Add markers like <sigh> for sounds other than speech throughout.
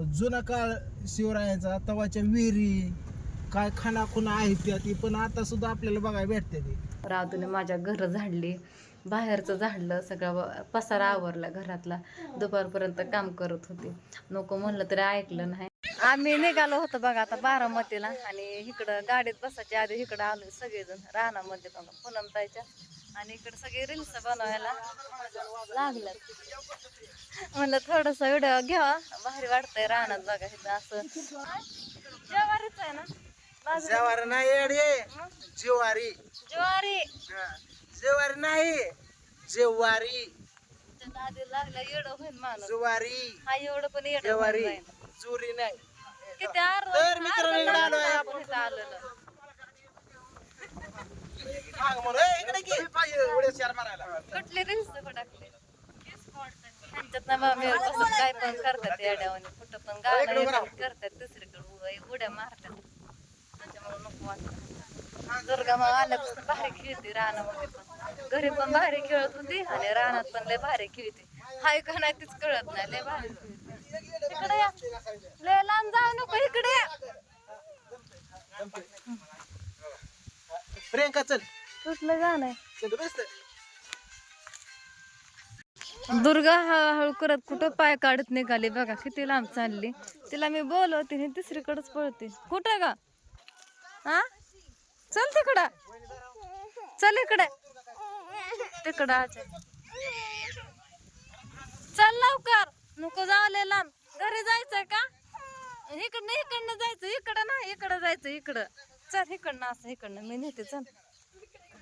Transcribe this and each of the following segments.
जुना काळ शिवरायांचा तवाच्या विहिरी काय खाना खुना आहेत त्या ती पण आता सुद्धा आपल्याला बघायला भेटते ती. राधूने माझ्या घर झाडली बाहेरचं झाडलं सगळं पसारा आवरला घरातला. दुपारपर्यंत काम करत होते. नको म्हणलं तरी ऐकलं नाही. आम्ही निघालो होतो बघा आता बारामतीला आणि इकडं गाडीत बसायच्या आधी इकडं आलो सगळेजण राहण्यामध्ये बघा. पूनम ताईच्या आणि इकडे सगळे रील्स बनवायला लागलं म्हणलं थोडस व्हिडिओ घ्यावा. भारी वाटतंय रानात बघा इथं असं. जेवारीच आहे ना? बाजरी जेवारी नाही येडे. जेवारी. ज्वारी. जेवारी नाही. जेवारी. त्याच्या आधी लागला येडं होईल माणूस. जुवारी. हा एवढं पण येडं जेवारी. होऊन जाईल. चुरी नाही. किती अर्धा तर मित्रांनो, इकडे. आपण इथं आलेलो. माग म्हणू, "ए, इकडे की." उड्या चार मारायला. कुठले रील्स टाकले त्यांच्यात ना काय पण करतात कुठं पण करतात दुसरीकडे उड्या- मारतात. त्याच्यामुळे नको वाटतं. दुर्गा माव आल्यापासून भारी खेळते रानामध्ये पण. घरी पण भारी खेळत होती आणि रानात पण लय भारी खेळते. हाय का नाही तीच कळत नाही लय भारी. खेळते इकडे या. लय लांब जाऊ नको इकडे प्रियंका चल. कुठलं गाणं आहे. दुर्गा हळूहळू करत कुठं पाय काढत निघाली बघा किती लांब चालली. तिला मी बोलवते आणि तिसरीकडेच पळते. कुठं का हा चल तिकडं. चल इकडे. तिकडं आजा. चल लवकर. नको जावले लांब. घरी जायचंय का? इकडनं इकडनं जायचं. इकडं नाही इकडं जायचं इकडं. चल इकडनं असं इकडनं मी नेते चल.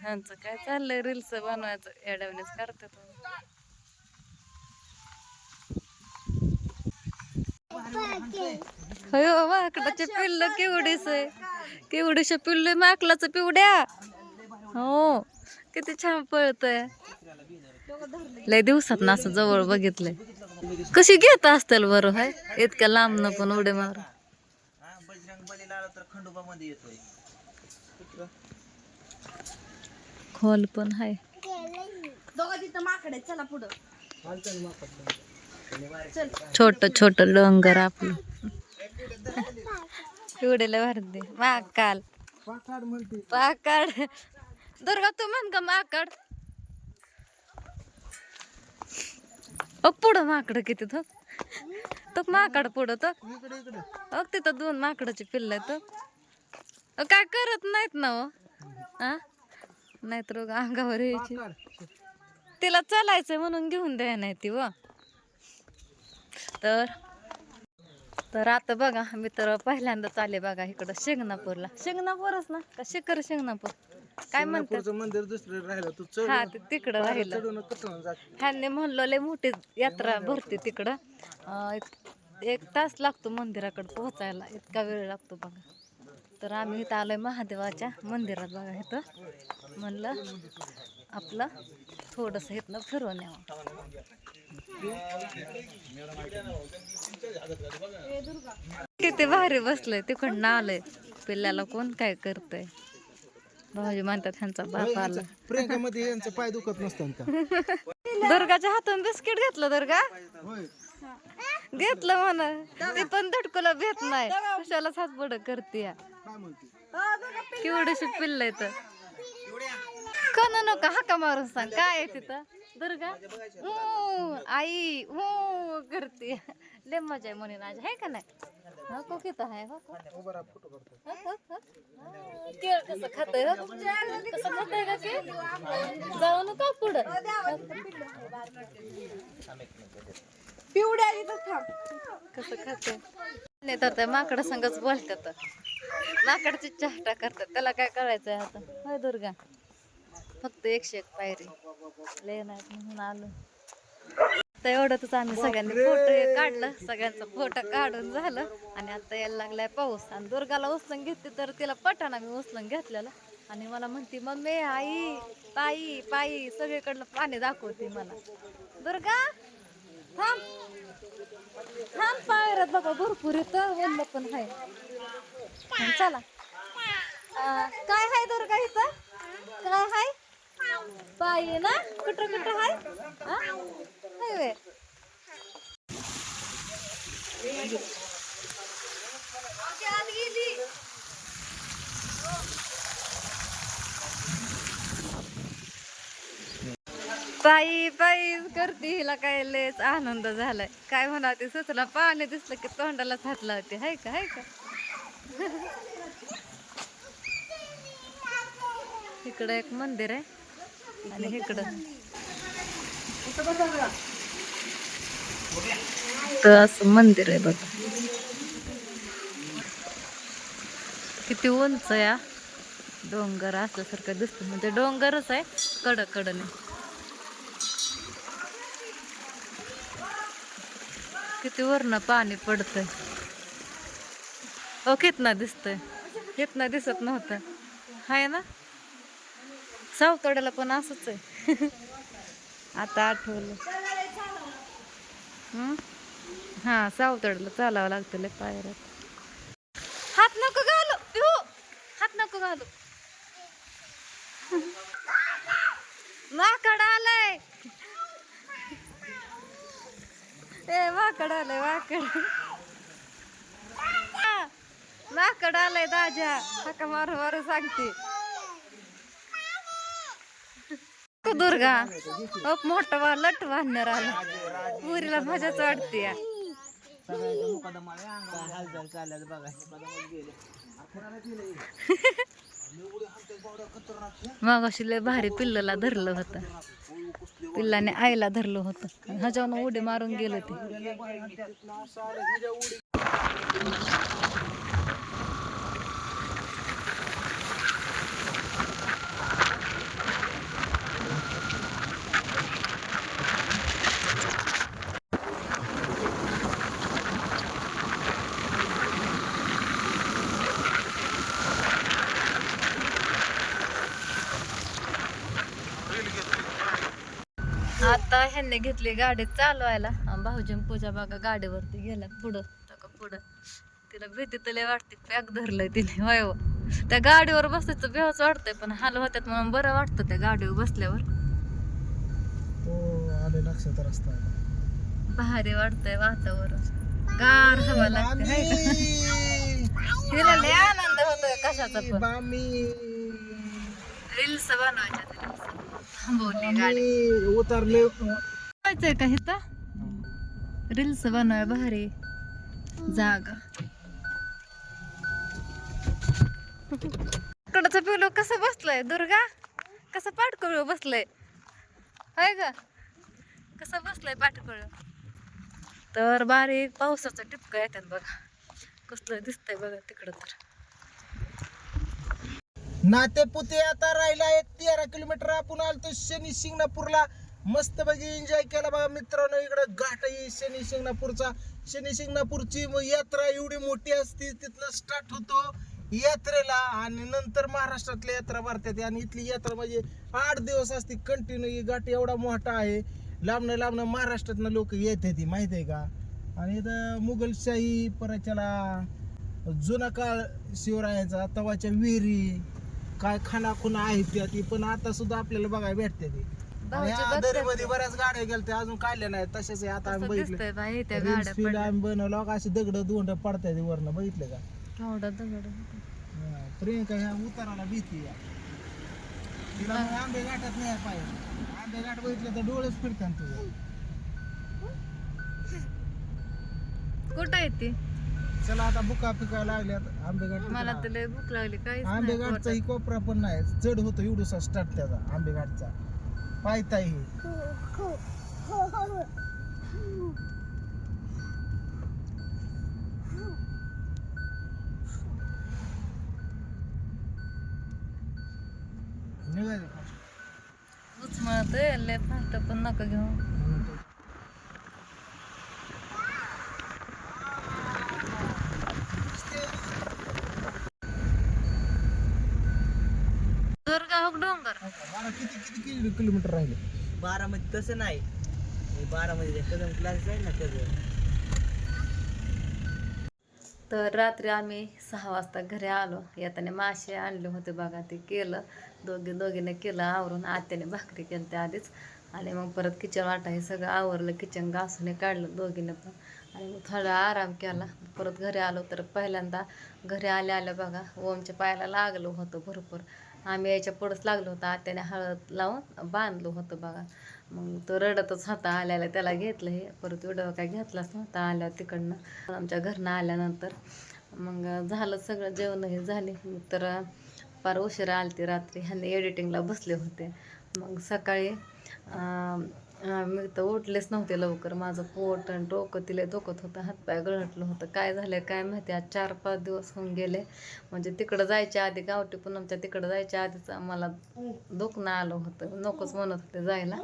ह्यांचं काय चाललंय? रील्स बनवायचं. एडवणीच तो. हो माकडाचे पिल्ल केवढीच आहे. केवढीशे पिल्ल माकलाचं पिवड्या. हो किती छान पळतय. लय दिवसात ना असं जवळ बघितलंय. कशी घेत असतील बरं हाय? इतक्या लांब न पण उडे मार बजरंग बलीला तर खंडोबा मध्ये येतोय. खोल पण हाय. छोट छोट डोंगर आपलं. पिवडेला भरते माकाल पाकाड दुर्गा तू म्हण का माकड. अ पुढं माकड किती तो तो माकड पुढं तो अग तिथं दोन माकडाची पिल्ल आहेत काय करत नाहीत ना हो? हा नाहीतर उगा अंगावर यायची. तिला चालायचंय म्हणून घेऊन द्या नाही ती व. तर तर आता बघा मी तर पहिल्यांदाच आले बघा इकडं शिंगणापूरला. शिंगणापूरच ना? का शिखर शिंगणापूर? काय म्हणतात? मंदिर दुसरं राहिलं तू चढ हा ते तिकडं राहिलं. ह्यांनी म्हणलं लय मोठी यात्रा भरते तिकडं. अं, एक- एक तास लागतो मंदिराकडे पोहोचायला इतका वेळ लागतो बघा. तर आम्ही इथं आलोय महादेवाच्या मंदिरात बघा इथं. म्हणलं आपलं थोडंसं इथनं फिरवून यावं. किती भारी बसलंय तिकडनं आलंय. पिल्ल्याला कोण काय करतंय? भाऊजी म्हणतात ह्यांचा बाप आला. प्रियंका मध्ये यांचं पाय दुखत नसतं का? दुर्गाच्या हातून बिस्किट घेतलं दुर्गा? घेतलं म्हणा. ती पण धडकुला भेट नाही कशालाच हात बड करते काय म्हणते? केवढीशी पिल्ल तर कन नका हाका मारून सांग. काय आहे तिथं? दुर्गा? हू, आई हो करते. लय मजा आहे म्हणून आज आहे का नाही? हा आहे हो को. फोटो काढतो. हो, हो, हो. हा, केळ कसं खातंय हो कसं खातंय का ते जाऊ नका पुढं. कसं खाते नेतात माकडा संगच बोलतात. माकडची चहाटा करतात त्याला काय करायचंय आता? होय दुर्गा? फक्त एकशे एक पायरी. लय नाही म्हणून आलो. तर एवढंच आम्ही सगळ्यांनी फोटो काढलं सगळ्यांचा फोटो काढून झालं. आणि आता यायला लागलाय पाऊस. आणि दुर्गाला उचलून घेतली तर तिला पटाना मी उचलून घेतलेलं. आणि मला म्हणते मम्मी आई पायी पायी सगळीकडलं पाणी दाखवते मला. दुर्गा थांब. थांब पायरात बाबा भरपूर येतं वल्ल पण आहे. चला. काय आहे दोर का इथं? काय आहे? पाय ना? कुठं कुठं हाय हाय वे. आज गेली ताई ताईच करते हिला काय लयच आनंद झालाय. काय म्हणा ते सुचला पाणी दिसलं की तोंडालाच हात लावते हाय का हाय का? इकडं एक मंदिर आहे आणि इकडं तर असं मंदिर आहे बघा. किती उंच या डोंगर असल्यासारखं दिसतं. म्हणजे डोंगरच आहे कडक कडने किती वरनं पाणी पडतंय. ओ कितना दिसतंय. कितना दिसत नव्हतं. हाय ना? सावतोड्याला पण असंच आहे. <laughs> आता आठवलं. हं? हा सावतड्याला चालावं लागतं लय पायऱ्यात हात नको घालू. हात नको घालू. <laughs> माकड आला. ए माकड आलंय माकड. आ, माकड आलंय दाजा. हाका मारू मारू सांगते. दुर्गा. अप मोठा वा लट बांधणार आला. पुरीला मजाच वाटते या. हालचाल चालल्या बघा. मग अशी लय भारी पिल्लाला धरलं होतं. पिल्लाने आईला धरलं होतं. ह्याच्यावर उडी मारून गेलं ते. आता ह्यांनी घेतली गाडी चालवायला. आणि भाऊजी आणि पूजा बघा गाडीवरती गेला पुढं. पुढं. तिला भीती तले वाटते. पॅक धरलंय तिने. होय हो. त्या गाडीवर बसायचं बेहच वाटतंय पण हाल होत्यात म्हणून बरं वाटतं त्या गाडीवर बसल्यावर. हो भारी वाटतंय वातावरण. गार हवा लागते? तिला लय आनंद होतोय कशाचा पण. रील्स बनवायच्या थांबवली गाडी आम्ही उतरले. बनवायचंय का इथं? रील्स बनवाय भारी. जागा. कडचं पिलो कसं बसलंय? दुर्गा कसं पाठकळ बसलंय? हाय का कसं बसलंय पाठकळ तर बारीक पावसाचं टिपकं येतात बघा. कसलं दिसतंय बघा तिकडं तर. नातेपुते आता राहिला एक तेरा किलोमीटर आपण आलतो शनी शिंगणापूरला. मस्त पैकी एन्जॉय केला बघा मित्रांनो इकडं घाट आहे शनी शिंगणापूरचा. शनी शिंगणापूरची यात्रा एवढी मोठी असते तिथनं स्टार्ट होतो यात्रेला आणि नंतर महाराष्ट्रातल्या यात्रा भरतात. आणि इथली यात्रा म्हणजे आठ दिवस असते कंटिन्यू घाट एवढा मोठा आहे. लांबनं लांबनं महाराष्ट्रातनं लोक येतात ती माहिती आहे का? आणि इथं मुघलशाही परच्याला जुना काळ शिवरायाचा तवाच्या विहिरी काय खाना खुना आहेत त्या ती पण आता सुद्धा आपल्याला बघायला भेटते ती. भाऊजी बघतात दरीमध्ये बऱ्याच गाड्या गेल्या अजून काढल्या तशाच आता आम्ही कसं बघितले. दिसतंय बाई त्या Reels गाड्या feed पडल्या आम्ही बनवलं का असे दगड दोंड पडताय वरनं बघितले का? दगड हा, प्रियंका ह्या उताराला भीती आहे. तिला मग आंबे घाटात नाही पाहिजे. आंबे घाट बघितलं तर डोळेच फिरतात तुझं. कुठं आहे ती? चला आता बुका फिका लागल्यात मला तर लय भूक लागली काहीच आंबे नाही घाटचा ही कोपरा पण नाही चढ होतो एवढूसा स्टार्ट त्याचा आंबे घाटचा पायताय हे का? तूच म्हणतोय लय फास्ट पण नका घेऊ दुर्गा हो डोंगर. बारा किती किती किलो किलोमीटर राहिले? बारामध्ये तसं नाही. हे बारामध्ये कदम क्लास आहे ना त्याचं तर रात्री आम्ही सहा वाजता घरी आलो. येताना मासे आणले होते बघा ते केलं. दोघे दोघीने केलं आवरून. आत्याने भाकरी केलं त्या आधीच. आणि मग परत किचन वाटा हे सगळं आवरलं. किचन घासून हे काढलं दोघीने पण. आणि मग थोडा आराम केला. परत घरी आलो तर पहिल्यांदा घरी आल्या आल्या बघा ओमच्या पायाला लागलं होतं भरपूर. आम्ही याच्या पुढंच लागलो होतं आत्याने हळद लावून बांधलं होतं बघा. मग तो रडतच होता आल्याला त्याला घेतलं हे. परत व्हिडिओ काय घेतलाच नव्हता आल्या तिकडनं. आमच्या घरनं आल्यानंतर मग झालं सगळं जेवण हे झाले. तर फार उशिरा आलती रात्री. ह्यांनी एडिटिंगला बसले होते. मग सकाळी मी तर उठलेच नव्हते लवकर. माझं पोट आणि डोकं तिला दुखत होतं हातपाय गळटलं होतं. काय झालं काय माहिती? आज चार पाच दिवस होऊन गेले. म्हणजे तिकडं जायच्या आधी गावठी पूनमच्या तिकडं जायच्या आधीच आम्हाला दुखणं आलं होतं. नकोच म्हणत होते जायला.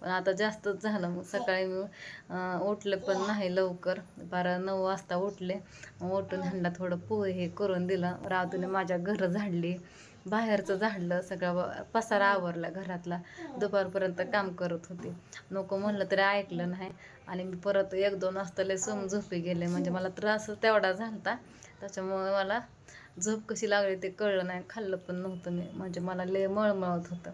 पण आता जास्तच झालं. मग सकाळी मी उठले पण नाही लवकर. बारा नऊ वाजता उठले. उठून ह्यांना थोडं पोहे हे करून दिलं. रातून माझ्या घरं झाडली. बाहेरचं झाडलं सगळं पसारा आवरला घरातला. दुपारपर्यंत काम करत होते. नको म्हणलं तरी ऐकलं नाही. आणि मी परत एक दोन वाजता लय सोम झोपी गेले. म्हणजे मला त्रास तेवढा झालता. त्याच्यामुळे मला झोप कशी लागली ते कळलं नाही. खाल्लं पण नव्हतं मी. म्हणजे मला लय मळमळत होतं.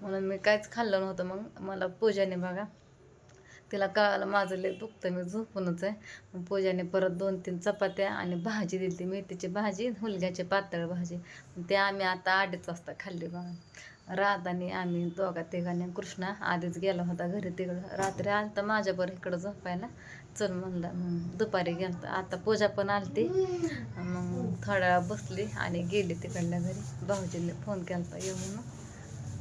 म्हणून मी काहीच खाल्लं नव्हतं. मग मला पूजाने बघा तिला कळालं माझं लय दुखतं मी झोपूनच आहे. पूजाने परत दोन तीन चपात्या आणि भाजी दिली. मेथीची भाजी हुलग्याची पातळ भाजी. ते आम्ही आता अडीच वाजता खाल्ली बघा. राधाने आम्ही दोघा तिघांनी कृष्णा आधीच गेला होता घरी तिकडं. रात्री आलं तर माझ्याबरोबर इकडं झोपायला. चल म्हणलं मग दुपारी गेलं आता पूजा पण आलती. मग थोड्या वेळा बसली आणि गेली तिकडल्या घरी. भाऊजींनी फोन केला येऊ म्हणून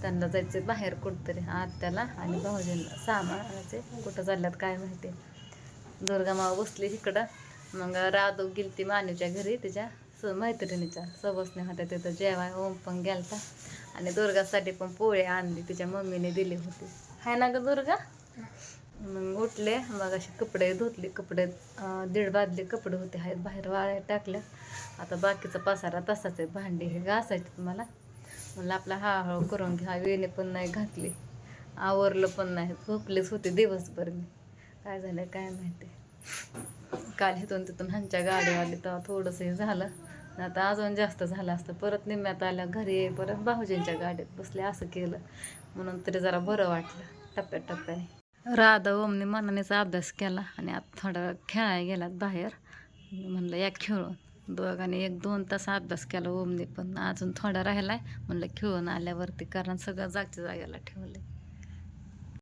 त्यांना जायचं बाहेर कुठंतरी आत्याला आणि भाऊजींना. सामानाचे कुठं चालल्यात काय माहिती. दुर्गा माव बसली इकडं. मग राधव गेली ती मानूच्या घरी तिच्या स मैत्रिणीच्या सबसने होत्या तिथं. जेवाय ओम पण गेलता. आणि दुर्गासाठी पण पोळे आणली तिच्या मम्मीने दिली होती. हाय ना ग दुर्गा? मग उठले मग असे कपडे धुतले कपडे दीड बादले कपडे होते आहेत बाहेर वाळ्या टाकल्या आता बाकीचा पसारा तसाच आहे भांडी हे घासायचे तुम्हाला म्हणलं आपला हळूहळू करून घ्या वेणे पण नाही घातली आवरलं पण नाही झोपलेच होते दिवसभर मी. काय झालं काय माहिती. काल इथून तिथून ह्यांच्या गाडी आली तेव्हा थोडंसं हे झालं. आता अजून जास्त झालं असतं. परत निम्म्यात आल्या घरी परत भाऊजींच्या गाडीत बसले असं केलं. म्हणून तरी जरा बरं वाटलं टप्प्याटप्प्याने. राधा ओमने मनानेचा अभ्यास केला आणि आता थोडा खेळायला गेलात बाहेर. म्हणलं या खेळून. दोघांनी एक दोन तास अभ्यास केला ओमने पण. अजून थोडा राहिला आहे म्हणलं खेळून आल्यावरती कारण सगळं जागच्या जागेला ठेवले